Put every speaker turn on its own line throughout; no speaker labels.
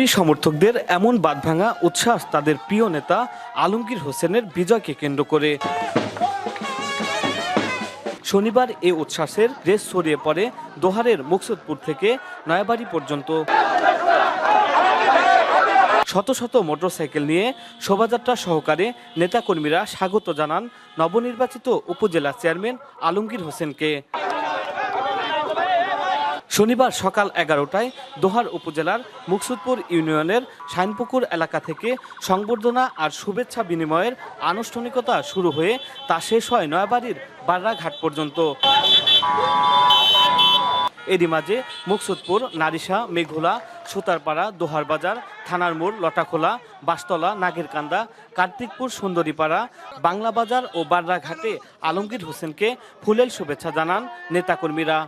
কর্মী সমর্থকদের এমন বাঁধভাঙা উচ্ছ্বাস তাদের প্রিয় নেতা আলমগীর হোসেনের বিজয়কে কেন্দ্র করে। শনিবার এ উচ্ছ্বাসের রেস ছড়িয়ে পড়ে দোহারের মুকসুদপুর থেকে নয়াবাড়ি পর্যন্ত। শত শত মোটরসাইকেল নিয়ে শোভাযাত্রা সহকারে নেতাকর্মীরা স্বাগত জানান নবনির্বাচিত উপজেলা চেয়ারম্যান আলমগীর হোসেনকে। শনিবার সকাল এগারোটায় দোহার উপজেলার মুকসুদপুর ইউনিয়নের শাইনপুকুর এলাকা থেকে সংবর্ধনা আর শুভেচ্ছা বিনিময়ের আনুষ্ঠানিকতা শুরু হয়ে তা শেষ হয় নয়াবাড়ির বার্রাঘাট পর্যন্ত। এরই মাঝে মুকসুদপুর, নারিশা, মেঘুলা, সুতারপাড়া, দোহার বাজার, থানার মোড়, লটাখোলা, বাসতলা, নাগেরকান্দা, কার্তিকপুর, সুন্দরীপাড়া, বাংলা বাজার ও বার্রাঘাটে আলমগীর হোসেনকে ফুলেল শুভেচ্ছা জানান নেতাকর্মীরা।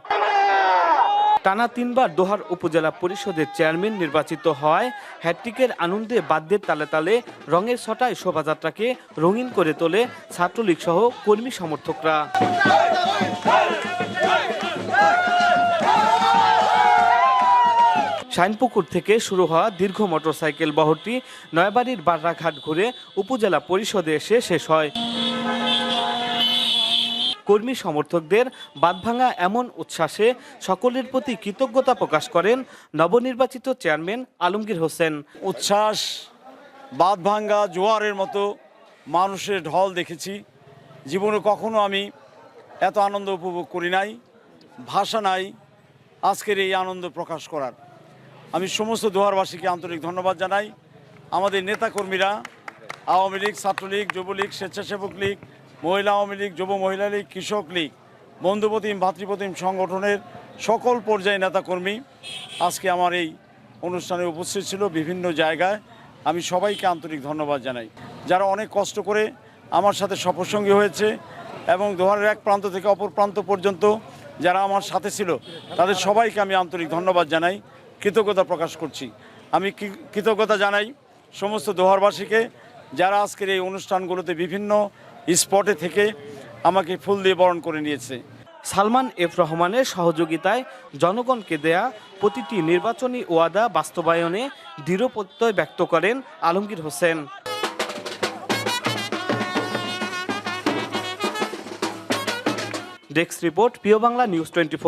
টানা তিনবার দোহার উপজেলা পরিষদের চেয়ারম্যান নির্বাচিত হওয়ায় হ্যাট্রিকের আনন্দে বাদ্যের তালে তালে রঙের ছটায় শোভাযাত্রাকে রঙিন করে তোলে ছাত্রলীগ সহ কর্মী সমর্থকরা। শাইনপুকুর থেকে শুরু হওয়া দীর্ঘ মোটরসাইকেল বহরটি নয়াবাড়ির বার্রাঘাট ঘুরে উপজেলা পরিষদে এসে শেষ হয়। কর্মী সমর্থকদের বাঁধভাঙা এমন উচ্ছ্বাসে সকলের প্রতি কৃতজ্ঞতা প্রকাশ করেন নবনির্বাচিত চেয়ারম্যান আলমগীর হোসেন।
উচ্ছ্বাস বাঁধ ভাঙ্গা জোয়ারের মতো মানুষের ঢল দেখেছি। জীবনে কখনো আমি এত আনন্দ উপভোগ করি নাই, ভাষা নাই, আজকের এই আনন্দ প্রকাশ করার। আমি সমস্ত দোহারবাসীকে আন্তরিক ধন্যবাদ জানাই। আমাদের নেতাকর্মীরা, আওয়ামী লীগ, ছাত্রলীগ, যুবলীগ, স্বেচ্ছাসেবক লীগ মহিলা আওয়ামী লীগ, যুব মহিলা লীগ, কৃষক লীগ, বন্ধুপ্রতিম, ভাতৃপ্রতিম সংগঠনের সকল পর্যায়ে নেতাকর্মী আজকে আমার এই অনুষ্ঠানে উপস্থিত ছিল বিভিন্ন জায়গায়। আমি সবাইকে আন্তরিক ধন্যবাদ জানাই। যারা অনেক কষ্ট করে আমার সাথে সফরসঙ্গী হয়েছে এবং দোহারের এক প্রান্ত থেকে অপর প্রান্ত পর্যন্ত যারা আমার সাথে ছিল, তাদের সবাইকে আমি আন্তরিক ধন্যবাদ জানাই, কৃতজ্ঞতা প্রকাশ করছি। আমি কৃতজ্ঞতা জানাই সমস্ত দোহারবাসীকে যারা আজকের এই অনুষ্ঠানগুলোতে বিভিন্ন স্পটে থেকে আমাকে ফুল দিয়ে বরণ করে নিয়েছে।
সালমান এফ রহমানের সহযোগিতায় জনগণকে দেয়া প্রতিটি নির্বাচনী ওয়াদা বাস্তবায়নে দৃঢ় প্রত্যয় ব্যক্ত করেন আলমগীর হোসেন। ডেস্ক রিপোর্ট, প্রিয় বাংলা নিউজ টোয়েন্টি